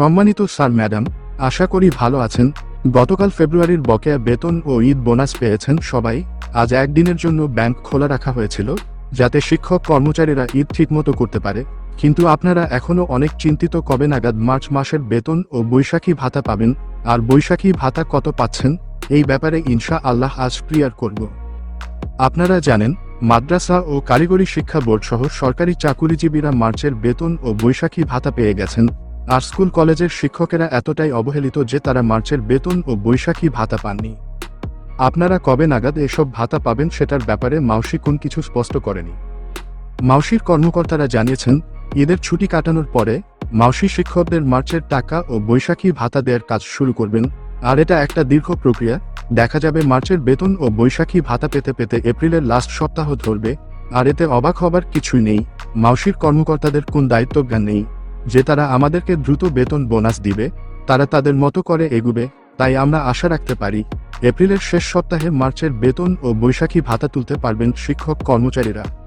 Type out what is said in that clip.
সম্মানিত sir, madam, আশা করি ভালো আছেন। গতকাল ফেব্রুয়ারির বকেয়া বেতন ও ঈদ বোনাস পেয়েছেন সবাই। আজ একদিনের জন্য ব্যাংক খোলা রাখা হয়েছিল, যাতে শিক্ষক কর্মচারীরা ঈদ ঠিকমতো করতে পারে। কিন্তু আপনারা এখনও অনেক চিন্তিত কবে নাগাদ মার্চ মাসের বেতন ও বৈশাখী ভাতা পাবেন, আর বৈশাখী ভাতা কত পাচ্ছেন? এই ব্যাপারে ইনশা আল্লাহ আজ ক্লিয়ার করব। আপনারা জানেন, মাদ্রাসা ও কারিগরি শিক্ষা বোর্ড সহ সরকারি চাকুরিজীবীরা মার্চের বেতন ও বৈশাখী ভাতা পেয়ে গেছেন। আর স্কুল কলেজের শিক্ষকেরা এতটাই অবহেলিত যে তারা মার্চের বেতন ও বৈশাখী ভাতা পাননি। আপনারা কবে নাগাদ এসব ভাতা পাবেন সেটার ব্যাপারে মাউসি কোন কিছু স্পষ্ট করেনি। মাউসির কর্মকর্তারা জানিয়েছেন, ঈদের ছুটি কাটানোর পরে মাউসি শিক্ষকদের মার্চের টাকা ও বৈশাখী ভাতা দেওয়ার কাজ শুরু করবেন, আর এটা একটা দীর্ঘ প্রক্রিয়া। দেখা যাবে মার্চের বেতন ও বৈশাখী ভাতা পেতে পেতে এপ্রিলের লাস্ট সপ্তাহ ধরবে, আর এতে অবাক হবার কিছুই নেই। মাউসির কর্মকর্তাদের কোন দায়িত্বজ্ঞান নেই। যে তারা আমাদেরকে দ্রুত বেতন বোনাস দিবে, তারা তাদের মতো করে এগুবে, তাই আমরা আশা রাখতে পারি। এপ্রিলের শেষ সপ্তাহে মার্চের বেতন ও বৈশাখী ভাতা তুলতে পারবেন শিক্ষক কর্মচারীরা।